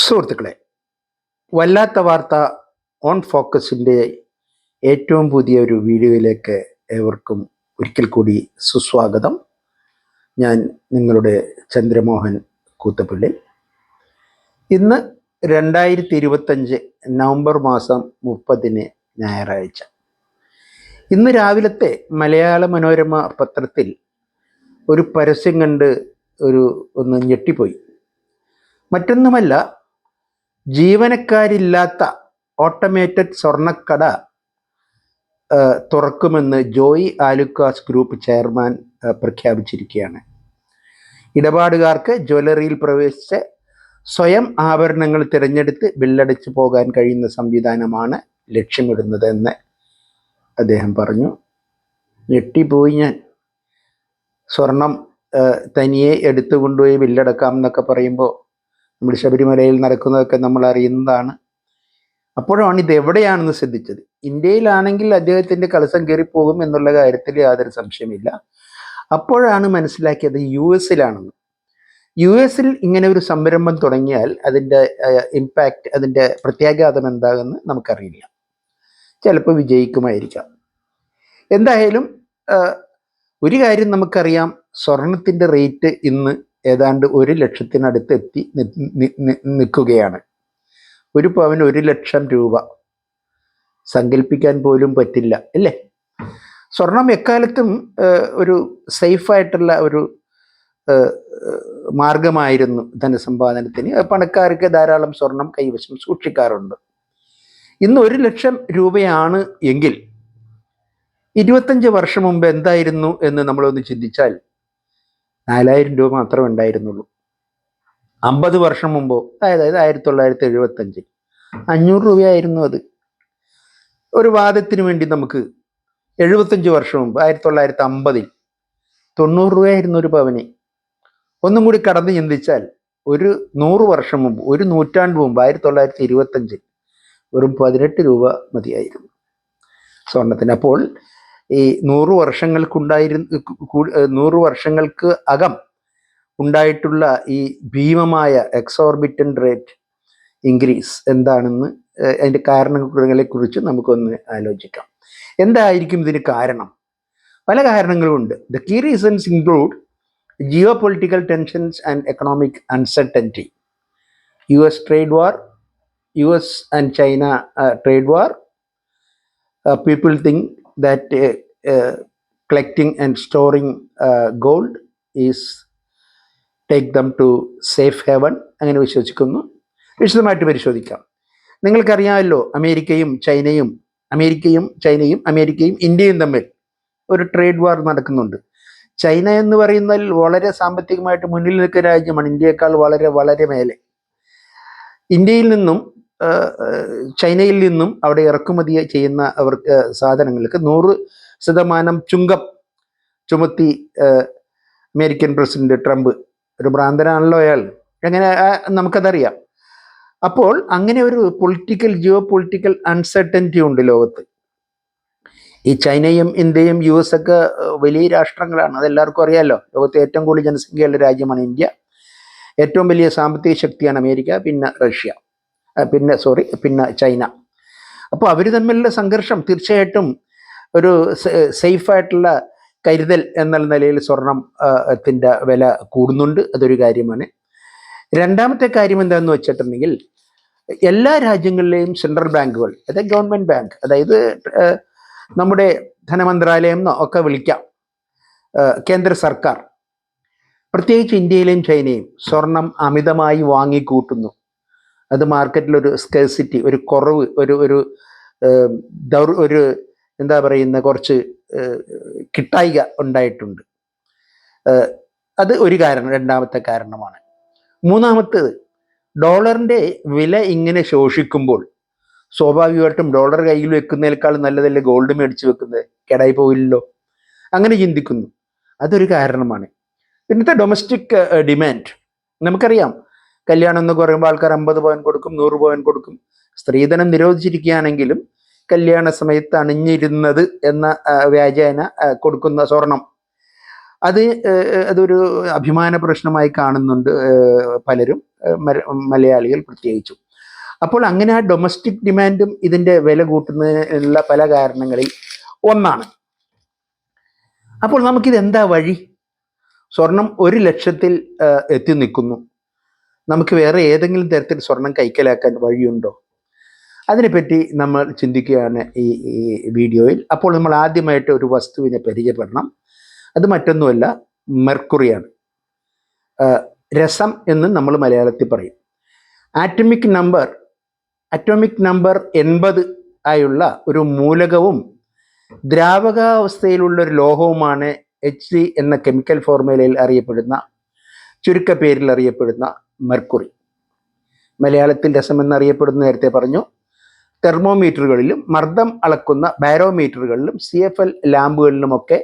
സുഹൃത്തുക്കളെ വല്ലാത്ത വാർത്ത ഓൺ ഫോക്കസിന്റെ ഏറ്റവും പുതിയ ഒരു വീഡിയോയിലേക്ക് ഏവർക്കും ഒരിക്കൽ കൂടി സുസ്വാഗതം. ഞാൻ നിങ്ങളുടെ ചന്ദ്രമോഹൻ കൂത്തപ്പള്ളി ഇന്ന് രണ്ടായിരത്തി ഇരുപത്തഞ്ച് നവംബർ മാസം മുപ്പതിന് ഞായറാഴ്ച. ഇന്ന് രാവിലത്തെ മലയാള മനോരമ പത്രത്തിൽ ഒരു പരസ്യം കണ്ട് ഒരു ഒന്ന് ഞെട്ടിപ്പോയി. മറ്റൊന്നുമല്ല ജീവനക്കാരില്ലാത്ത ഓട്ടോമേറ്റഡ് സ്വർണക്കട തുറക്കുമെന്ന് ജോയി ആലുക്കാസ് ഗ്രൂപ്പ് ചെയർമാൻ പ്രഖ്യാപിച്ചിരിക്കുകയാണ്. ഇടപാടുകാർക്ക് ജ്വല്ലറിയിൽ പ്രവേശിച്ച് സ്വയം ആഭരണങ്ങൾ തിരഞ്ഞെടുത്ത് ബില്ലടിച്ചു പോകാൻ കഴിയുന്ന സംവിധാനമാണ് ലക്ഷ്യമിടുന്നതെന്ന് അദ്ദേഹം പറഞ്ഞു. ഞെട്ടിപ്പോയി ഞാൻ. സ്വർണം തനിയെ എടുത്തു കൊണ്ടുപോയി ബില്ലടക്കാം എന്നൊക്കെ പറയുമ്പോൾ നമ്മൾ ശബരിമലയിൽ നടക്കുന്നതൊക്കെ നമ്മൾ അറിയുന്നതാണ്. അപ്പോഴാണ് ഇത് എവിടെയാണെന്ന് ശ്രദ്ധിച്ചത്. ഇന്ത്യയിലാണെങ്കിൽ അദ്ദേഹത്തിന്റെ കളസം കയറിപ്പോകും എന്നുള്ള കാര്യത്തിൽ യാതൊരു സംശയമില്ല അപ്പോഴാണ് മനസ്സിലാക്കിയത് യു എസിലാണെന്ന്. യു എസിൽ ഇങ്ങനെ ഒരു സംരംഭം തുടങ്ങിയാൽ അതിന്റെ ഇമ്പാക്റ്റ് അതിന്റെ പ്രത്യാഘാതം എന്താകുമെന്ന് നമുക്കറിയില്ല. ചിലപ്പോൾ വിജയിക്കുമായിരിക്കാം. എന്തായാലും ഒരു കാര്യം നമുക്കറിയാം. സ്വർണത്തിന്റെ റേറ്റ് ഇന്ന് ഏതാണ്ട് ഒരു ലക്ഷത്തിനടുത്ത് എത്തി നിൽക്കുകയാണ്. ഒരു പവൻ ഒരു ലക്ഷം രൂപ. സങ്കല്പിക്കാൻ പോലും പറ്റില്ല അല്ലേ? സ്വർണം എക്കാലത്തും ഒരു സേഫായിട്ടുള്ള ഒരു മാർഗമായിരുന്നു ധനസമ്പാദനത്തിന്. പണക്കാർക്ക് ധാരാളം സ്വർണം കൈവശം സൂക്ഷിക്കാറുണ്ട്. ഇന്ന് ഒരു ലക്ഷം രൂപയാണ് എങ്കിൽ ഇരുപത്തഞ്ച് വർഷം മുമ്പ് എന്തായിരുന്നു എന്ന് നമ്മളൊന്ന് ചിന്തിച്ചാൽ നാലായിരം രൂപ മാത്രമേ ഉണ്ടായിരുന്നുള്ളൂ. അമ്പത് വർഷം മുമ്പോ അതായത് ആയിരത്തി തൊള്ളായിരത്തി എഴുപത്തഞ്ചിൽ അഞ്ഞൂറ് രൂപയായിരുന്നു അത്. ഒരു വാദത്തിന് വേണ്ടി നമുക്ക് എഴുപത്തഞ്ച് വർഷം മുമ്പ് ആയിരത്തി തൊള്ളായിരത്തി അമ്പതിൽ തൊണ്ണൂറ് രൂപയായിരുന്നു ഒരു പവന്. ഒന്നും കൂടി കടന്ന് ചിന്തിച്ചാൽ ഒരു നൂറ് വർഷം മുമ്പ് ഒരു നൂറ്റാണ്ട് മുമ്പ് ആയിരത്തി തൊള്ളായിരത്തി ഇരുപത്തഞ്ചിൽ വെറും പതിനെട്ട് രൂപ മതിയായിരുന്നു സ്വർണത്തിന്. അപ്പോൾ ഈ നൂറ് വർഷങ്ങൾക്കുണ്ടായിരുന്ന നൂറു വർഷങ്ങൾക്ക് അകം ഉണ്ടായിട്ടുള്ള ഈ ഭീമമായ എക്സോർബിറ്റൻ റേറ്റ് ഇൻക്രീസ് എന്താണെന്ന് അതിന്റെ കാരണങ്ങളെ കുറിച്ച് നമുക്കൊന്ന് ആലോചിക്കാം. എന്തായിരിക്കും ഇതിന് കാരണം? പല കാരണങ്ങളുമുണ്ട് the key reasons include geopolitical tensions and economic uncertainty U S trade war U S and China trade war people think that collecting and storing uh, gold is take them to safe haven അങ്ങനെ വിശ്വസിക്കുന്നു. വിശദമായിട്ട് പരിശോധിക്കാം. നിങ്ങൾക്കറിയാമല്ലോ അമേരിക്കയും ചൈനയും അമേരിക്കയും ചൈനയും അമേരിക്കയും ഇന്ത്യയും തമ്മിൽ ഒരു ട്രേഡ് വാർ നടക്കുന്നുണ്ട്. ചൈന എന്ന് പറയുന്നതിൽ വളരെ സാമ്പത്തികമായിട്ട് മുന്നിൽ നിൽക്കുന്ന രാജ്യമാണ് ഇന്ത്യയേക്കാൾ വളരെ വളരെ മേലെ. ഇന്ത്യയിൽ നിന്നും ചൈനയിൽ നിന്നും അവിടെ ഇറക്കുമതി ചെയ്യുന്ന അവർക്ക് സാധനങ്ങൾക്ക് നൂറ് ശതമാനം ചുങ്കം ചുമത്തി അമേരിക്കൻ പ്രസിഡന്റ് ട്രംപ് ഒരു ഭ്രാന്തനാണല്ലോ അയാൾ. അങ്ങനെ നമുക്കതറിയാം. അപ്പോൾ അങ്ങനെ ഒരു പൊളിറ്റിക്കൽ ജിയോ പൊളിറ്റിക്കൽ അൺസർട്ടനിറ്റി ഉണ്ട് ലോകത്ത്. ഈ ചൈനയും ഇന്ത്യയും യു എസ് ഒക്കെ വലിയ രാഷ്ട്രങ്ങളാണ്. അതെല്ലാവർക്കും അറിയാമല്ലോ ലോകത്തെ ഏറ്റവും കൂടുതൽ ജനസംഖ്യയുള്ള രാജ്യമാണ് ഇന്ത്യ. ഏറ്റവും വലിയ സാമ്പത്തിക ശക്തിയാണ് അമേരിക്ക പിന്നെ റഷ്യ പിന്നെ സോറി പിന്നെ ചൈന. അപ്പോൾ അവർ തമ്മിലുള്ള സംഘർഷം തീർച്ചയായിട്ടും ഒരു സേഫായിട്ടുള്ള കരുതൽ എന്ന നിലയിൽ സ്വർണം ത്തിന്റെ വില കൂടുന്നുണ്ട്. അതൊരു കാര്യമാണ്. രണ്ടാമത്തെ കാര്യം എന്താണെന്ന് വെച്ചിട്ടുണ്ടെങ്കിൽ എല്ലാ രാജ്യങ്ങളിലെയും സെൻട്രൽ ബാങ്കുകൾ അതായത് ഗവൺമെന്റ് ബാങ്ക് അതായത് നമ്മുടെ ധനമന്ത്രാലയം എന്നോ ഒക്കെ വിളിക്കാം. കേന്ദ്ര സർക്കാർ. പ്രത്യേകിച്ച് ഇന്ത്യയിലെയും ചൈനയും സ്വർണം അമിതമായി വാങ്ങിക്കൂട്ടുന്നു. അത് മാർക്കറ്റിലൊരു സ്കേസിറ്റി ഒരു കുറവ് ഒരു ഒരു ദൗർ ഒരു എന്താ പറയുന്ന കുറച്ച് കിട്ടായിക ഉണ്ടായിട്ടുണ്ട്. അത് ഒരു കാരണം രണ്ടാമത്തെ കാരണമാണ്. മൂന്നാമത്തേത് ഡോളറിന്റെ വില ഇങ്ങനെ ശോഷിക്കുമ്പോൾ സ്വാഭാവികമായിട്ടും ഡോളർ കയ്യിൽ വെക്കുന്നതിനേക്കാൾ നല്ലതല്ലേ ഗോൾഡ് മേടിച്ച് വെക്കുന്നത്? കേടായി പോയില്ലല്ലോ. അങ്ങനെ ചിന്തിക്കുന്നു. അതൊരു കാരണമാണ്. പിന്നത്തെ ഡൊമസ്റ്റിക് ഡിമാൻഡ് നമുക്കറിയാം കല്യാണം എന്ന് പറയുമ്പോൾ ആൾക്കാർ അമ്പത് പവൻ കൊടുക്കും നൂറ് പവൻ കൊടുക്കും. സ്ത്രീധനം നിരോധിച്ചിരിക്കുകയാണെങ്കിലും കല്യാണ സമയത്ത് അണിഞ്ഞിരുന്നത് എന്ന വ്യാജേന കൊടുക്കുന്ന സ്വർണം. അത് അതൊരു അഭിമാന പ്രശ്നമായി കാണുന്നുണ്ട് പലരും മലയാളികൾ പ്രത്യേകിച്ചും. അപ്പോൾ അങ്ങനെ ആ ഡൊമസ്റ്റിക് ഡിമാൻഡും ഇതിന്റെ വില കൂട്ടുന്നതിനുള്ള പല കാരണങ്ങളിൽ ഒന്നാണ്. അപ്പോൾ നമുക്കിത് എന്താ വഴി? സ്വർണം ഒരു ലക്ഷത്തിൽ എത്തി നിൽക്കുന്നു. നമുക്ക് വേറെ ഏതെങ്കിലും തരത്തിൽ സ്വർണം കൈക്കലാക്കാൻ വഴിയുണ്ടോ? അതിനെപ്പറ്റി നമ്മൾ ചിന്തിക്കുകയാണ് ഈ ഈ വീഡിയോയിൽ. അപ്പോൾ നമ്മൾ ആദ്യമായിട്ട് ഒരു വസ്തുവിനെ പരിചയപ്പെടണം. അത് മറ്റൊന്നുമല്ല മെർക്കുറിയാണ്. രസം എന്ന് നമ്മൾ മലയാളത്തിൽ പറയും. ആറ്റമിക് നമ്പർ അറ്റോമിക് നമ്പർ എൺപത് ആയുള്ള ഒരു മൂലകവും ദ്രാവകാവസ്ഥയിലുള്ള ഒരു ലോഹവുമാണ് എച്ച് സി എന്ന കെമിക്കൽ ഫോർമുലയിൽ അറിയപ്പെടുന്ന ചുരുക്ക പേരിൽ അറിയപ്പെടുന്ന മെർക്കുറി. മലയാളത്തിൽ രസം എന്നറിയപ്പെടുന്ന നേരത്തെ പറഞ്ഞു. തെർമോമീറ്ററുകളിലും മർദ്ദം അളക്കുന്ന ബാരോമീറ്ററുകളിലും സി എഫ് എൽ ലാമ്പുകളിലുമൊക്കെ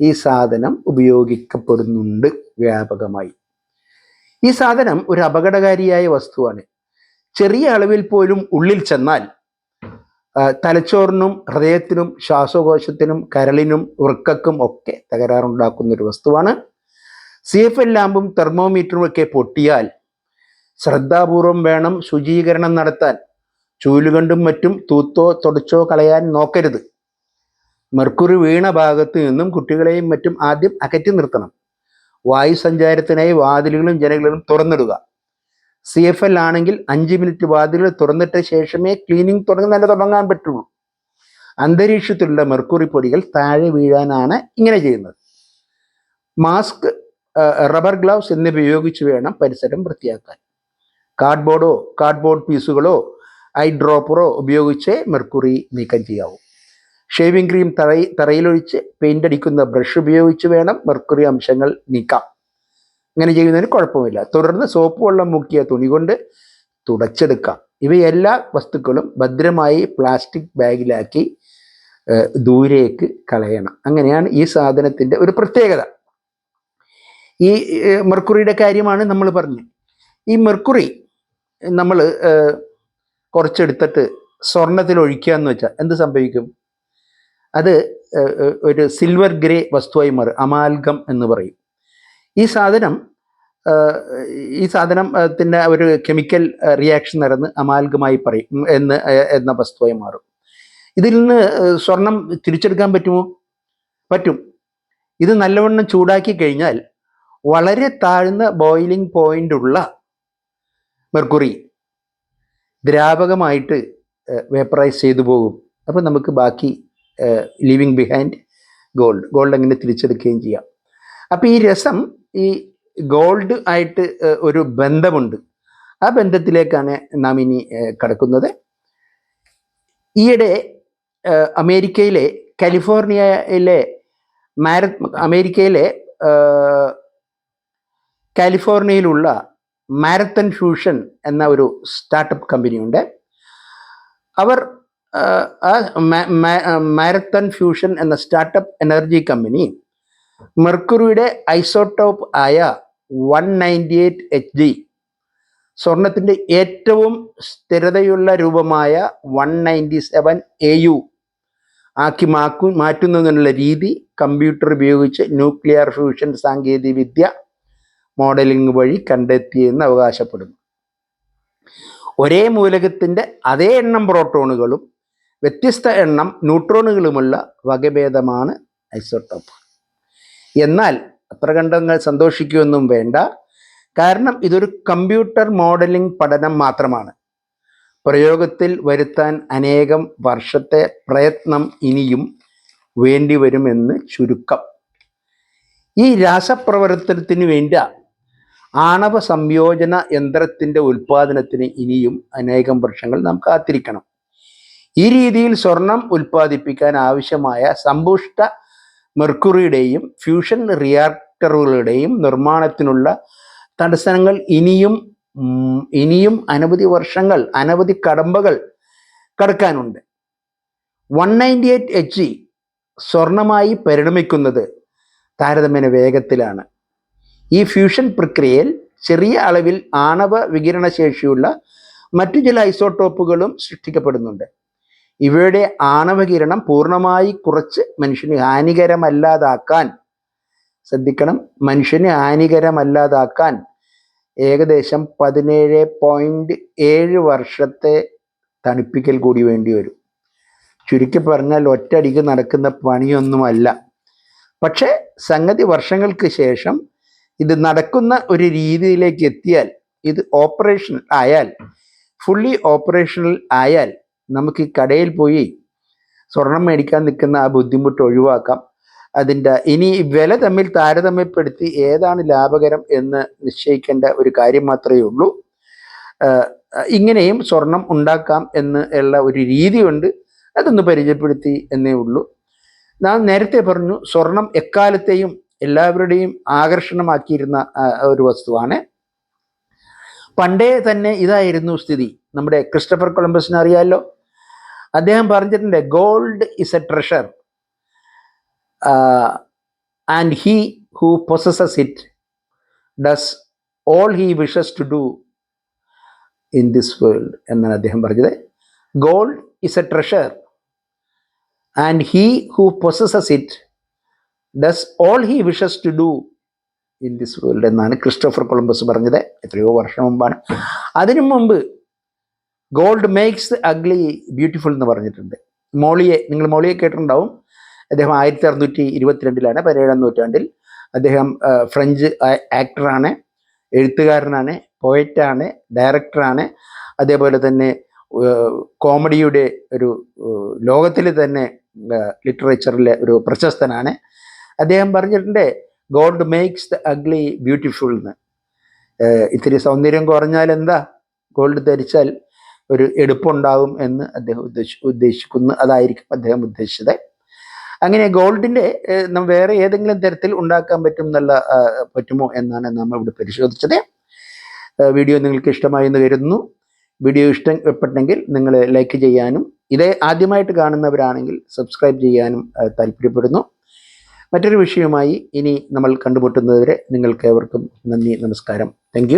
ഈ സാധനം ഉപയോഗിക്കപ്പെടുന്നുണ്ട് വ്യാപകമായി. ഈ സാധനം ഒരു അപകടകാരിയായ വസ്തുവാണ്. ചെറിയ അളവിൽ പോലും ഉള്ളിൽ ചെന്നാൽ തലച്ചോറിനും ഹൃദയത്തിനും ശ്വാസകോശത്തിനും കരളിനും വൃക്കക്കും ഒക്കെ തകരാറുണ്ടാക്കുന്ന ഒരു വസ്തുവാണ്. സി എഫ് എൽ ലാമ്പും തെർമോമീറ്ററും ഒക്കെ പൊട്ടിയാൽ ശ്രദ്ധാപൂർവം വേണം ശുചീകരണം നടത്താൻ. ചൂലുകൊണ്ടും മറ്റും തൂത്തോ തുടച്ചോ കളയാൻ നോക്കരുത്. മെർക്കുറി വീണ ഭാഗത്ത് നിന്നും കുട്ടികളെയും മറ്റും ആദ്യം അകറ്റി നിർത്തണം. വായു സഞ്ചാരത്തിനായി വാതിലുകളും ജനലുകളും തുറന്നിടുക. സി എഫ് എൽ ആണെങ്കിൽ അഞ്ച് മിനിറ്റ് വാതിലുകൾ തുറന്നിട്ട ശേഷമേ ക്ലീനിങ് തുടങ്ങാൻ തുടങ്ങാൻ പറ്റുള്ളൂ. അന്തരീക്ഷത്തിലുള്ള മെർക്കുറി പൊടികൾ താഴെ വീഴാനാണ് ഇങ്ങനെ ചെയ്യുന്നത്. മാസ്ക് റബ്ബർ ഗ്ലൗസ് എന്നിവ ഉപയോഗിച്ച് വേണം പരിസരം വൃത്തിയാക്കാൻ. കാർഡ്ബോർഡോ കാർഡ്ബോർഡ് പീസുകളോ ഐ ഡ്രോപ്പറോ ഉപയോഗിച്ച് മെർക്കുറി നീക്കം ചെയ്യാവൂ. ഷേവിംഗ് ക്രീം തറയി തറയിലൊഴിച്ച് പെയിന്റ് അടിക്കുന്ന ബ്രഷ് ഉപയോഗിച്ച് വേണം മെർക്കുറി അംശങ്ങൾ നീക്കാം. അങ്ങനെ ചെയ്യുന്നതിന് കുഴപ്പമില്ല. തുടർന്ന് സോപ്പ് വെള്ളം മുക്കിയ തുണി കൊണ്ട് തുടച്ചെടുക്കാം. ഇവയെല്ലാ വസ്തുക്കളും ഭദ്രമായി പ്ലാസ്റ്റിക് ബാഗിലാക്കി ദൂരേക്ക് കളയണം. അങ്ങനെയാണ് ഈ സാധനത്തിന്റെ ഒരു പ്രത്യേകത. ഈ മെർക്കുറിയുടെ കാര്യമാണ് നമ്മൾ പറഞ്ഞത്. ഈ മെർക്കുറി നമ്മൾ കുറച്ചെടുത്തിട്ട് സ്വർണത്തിൽ ഒഴിക്കുക എന്ന് വെച്ചാൽ എന്ത് സംഭവിക്കും? അത് ഒരു സിൽവർ ഗ്രേ വസ്തുവായി മാറും അമാൽഗം എന്ന് പറയും. ഈ സാധനം ഈ ഈ സാധനത്തിന്റെ ഒരു കെമിക്കൽ റിയാക്ഷൻ നടന്ന് അമാൽഗമായി പറയും എന്ന് എന്ന വസ്തുവായി മാറും. ഇതിൽ നിന്ന് സ്വർണം തിരിച്ചെടുക്കാൻ പറ്റുമോ? പറ്റും. ഇത് നല്ലവണ്ണം ചൂടാക്കി കഴിഞ്ഞാൽ വളരെ താഴ്ന്ന ബോയിലിംഗ് പോയിന്റ് ഉള്ള മെർക്കുറി ദ്രാവകമായിട്ട് വേപ്പറൈസ് ചെയ്തു പോകും. അപ്പോൾ നമുക്ക് ബാക്കി ലീവിങ് ബിഹൈൻഡ് ഗോൾഡ് ഗോൾഡ് അങ്ങനെ തിരിച്ചെടുക്കുകയും ചെയ്യാം. അപ്പോൾ ഈ രസം ഈ ഗോൾഡ് ആയിട്ട് ഒരു ബന്ധമുണ്ട്. ആ ബന്ധത്തിലേക്കാണ് നാം ഇനി കടക്കുന്നത്. ഈയിടെ അമേരിക്കയിലെ കാലിഫോർണിയയിലെ മാര അമേരിക്കയിലെ കാലിഫോർണിയയിലുള്ള മാരത്തൺ ഫ്യൂഷൻ എന്ന ഒരു സ്റ്റാർട്ടപ്പ് കമ്പനിയുണ്ട്. അവർ മാരത്തൺ ഫ്യൂഷൻ എന്ന സ്റ്റാർട്ടപ്പ് എനർജി കമ്പനി മെർക്കുറിയുടെ ഐസോട്ടോപ്പ് ആയ one ninety eight H D സ്വർണത്തിന്റെ ഏറ്റവും സ്ഥിരതയുള്ള രൂപമായ one ninety seven A U ആക്കി മാക്കു മാറ്റുന്നതിനുള്ള രീതി കമ്പ്യൂട്ടർ ഉപയോഗിച്ച് ന്യൂക്ലിയർ ഫ്യൂഷൻ സാങ്കേതിക വിദ്യ മോഡലിംഗ് വഴി കണ്ടെത്തിയെന്ന് അവകാശപ്പെടുന്നു. ഒരേ മൂലകത്തിന്റെ അതേ എണ്ണം പ്രോട്ടോണുകളും വ്യത്യസ്ത എണ്ണം ന്യൂട്രോണുകളുമുള്ള വകഭേദമാണ് ഐസോട്ടോപ്പ് എന്നാൽ അത്ര കണ്ടങ്ങൾ സന്തോഷിക്കുകയൊന്നും വേണ്ട. കാരണം ഇതൊരു കമ്പ്യൂട്ടർ മോഡലിംഗ് പഠനം മാത്രമാണ്. പ്രയോഗത്തിൽ വരുത്താൻ അനേകം വർഷത്തെ പ്രയത്നം ഇനിയും വേണ്ടിവരുമെന്ന് ചുരുക്കം. ഈ രാസപ്രവർത്തനത്തിന് വേണ്ട ആണവ സംയോജന യന്ത്രത്തിന്റെ ഉൽപ്പാദനത്തിന് ഇനിയും അനേകം വർഷങ്ങൾ നാം കാത്തിരിക്കണം. ഈ രീതിയിൽ സ്വർണം ഉൽപ്പാദിപ്പിക്കാൻ ആവശ്യമായ സമ്പുഷ്ട മെർക്കുറിയുടെയും ഫ്യൂഷൻ റിയാക്ടറുകളുടെയും നിർമ്മാണത്തിനുള്ള തടസ്സങ്ങൾ ഇനിയും ഇനിയും അനവധി വർഷങ്ങൾ അനവധി കടമ്പകൾ കടക്കാനുണ്ട്. വൺ നയന്റി എയ്റ്റ് എച്ച് സ്വർണമായി പരിണമിക്കുന്നത് താരതമ്യേന വേഗത്തിലാണ്. ഈ ഫ്യൂഷൻ പ്രക്രിയയിൽ ചെറിയ അളവിൽ ആണവ വികിരണ ശേഷിയുള്ള മറ്റു ചില ഐസോട്ടോപ്പുകളും സൃഷ്ടിക്കപ്പെടുന്നുണ്ട്. ഇവയുടെ ആണവകിരണം പൂർണമായി കുറച്ച് മനുഷ്യന് ഹാനികരമല്ലാതാക്കാൻ ശ്രദ്ധിക്കണം മനുഷ്യന് ഹാനികരമല്ലാതാക്കാൻ ഏകദേശം പതിനേഴ് പോയിന്റ് ഏഴ് വർഷത്തെ തണുപ്പിക്കൽ കൂടി വേണ്ടി വരും. ചുരുക്കി പറഞ്ഞാൽ ഒറ്റയടിക്ക് നടക്കുന്ന പണിയൊന്നുമല്ല. പക്ഷേ സംഗതി വർഷങ്ങൾക്ക് ശേഷം ഇത് നടക്കുന്ന ഒരു രീതിയിലേക്ക് എത്തിയാൽ ഇത് ഓപ്പറേഷണൽ ആയാൽ ഫുള്ളി ഓപ്പറേഷണൽ ആയാൽ നമുക്ക് കടയിൽ പോയി സ്വർണം മേടിക്കാൻ നിൽക്കുന്ന ആ ബുദ്ധിമുട്ട് ഒഴിവാക്കാം. അതിന്റെ ഇനി വില തമ്മിൽ താരതമ്യപ്പെടുത്തി ഏതാണ് ലാഭകരം എന്ന് നിശ്ചയിക്കേണ്ട ഒരു കാര്യം മാത്രമേ ഉള്ളൂ. ഇങ്ങനെയും സ്വർണം ഉണ്ടാക്കാം എന്ന് ഉള്ള ഒരു രീതിയുണ്ട്. അതൊന്ന് പരിചയപ്പെടുത്തി എന്നേ ഉള്ളൂ. നാം നേരത്തെ പറഞ്ഞു സ്വർണം എക്കാലത്തെയും എല്ലാവരുടെയും ആകർഷണമാക്കിയിരുന്ന ഒരു വസ്തുവാണ്. പണ്ടേ തന്നെ ഇതായിരുന്നു സ്ഥിതി. നമ്മുടെ ക്രിസ്റ്റഫർ കൊളംബസിനെ അറിയാമല്ലോ അദ്ദേഹം പറഞ്ഞിട്ടുണ്ട് gold is a treasure and he who possesses it does all he wishes to do in this world. എന്നാണ് അദ്ദേഹം പറഞ്ഞത്. Gold is a treasure and he who possesses it does all he wishes to do in this world എന്നാണ് Christopher Columbus പറഞ്ഞത്. എത്രയോ വർഷം മുമ്പാണ്. അതിനു മുമ്പ് ഗോൾഡ് മേക്സ് അഗ്ലി ബ്യൂട്ടിഫുൾ എന്ന് പറഞ്ഞിട്ടുണ്ട്. മോളിയെ നിങ്ങൾ മോളിയെ കേട്ടിട്ടുണ്ടാവും? അദ്ദേഹം ആയിരത്തി അറുന്നൂറ്റി ഇരുപത്തിരണ്ടിലാണ് പതിനേഴാം നൂറ്റാണ്ടിൽ അദ്ദേഹം ഫ്രഞ്ച് ആക്ടറാണ് എഴുത്തുകാരനാണ് പോയറ്റാണ് ഡയറക്ടറാണ്. അതേപോലെ തന്നെ കോമഡിയുടെ ഒരു ലോകത്തിൽ തന്നെ ലിറ്ററേച്ചറിലെ ഒരു പ്രശസ്തനാണ്. അദ്ദേഹം പറഞ്ഞിട്ടുണ്ട് God makes the ugly beautiful എന്ന്. ഇത്തിരി സൗന്ദര്യം കുറഞ്ഞാൽ എന്താ? ഗോൾഡ് ധരിച്ചാൽ ഒരു എടുപ്പുണ്ടാകും എന്ന് അദ്ദേഹം ഉദ്ദേശി ഉദ്ദേശിക്കുന്നു. അതായിരിക്കും അദ്ദേഹം ഉദ്ദേശിച്ചത്. അങ്ങനെ ഗോൾഡിന്റെ വേറെ ഏതെങ്കിലും തരത്തിൽ ഉണ്ടാക്കാൻ പറ്റും എന്നുള്ള പറ്റുമോ എന്നാണ് നമ്മൾ ഇവിടെ പരിശോധിച്ചത്. വീഡിയോ നിങ്ങൾക്ക് ഇഷ്ടമായി എന്ന് കരുതുന്നു. വീഡിയോ ഇഷ്ടപ്പെട്ടെങ്കിൽ നിങ്ങൾ ലൈക്ക് ചെയ്യാനും ഇതേ ആദ്യമായിട്ട് കാണുന്നവരാണെങ്കിൽ സബ്സ്ക്രൈബ് ചെയ്യാനും താല്പര്യപ്പെടുന്നു. മറ്റൊരു വിഷയവുമായി ഇനി നമ്മൾ കണ്ടുമുട്ടുന്നതുവരെ നിങ്ങൾക്ക് ഏവർക്കും നന്ദി നമസ്കാരം. താങ്ക്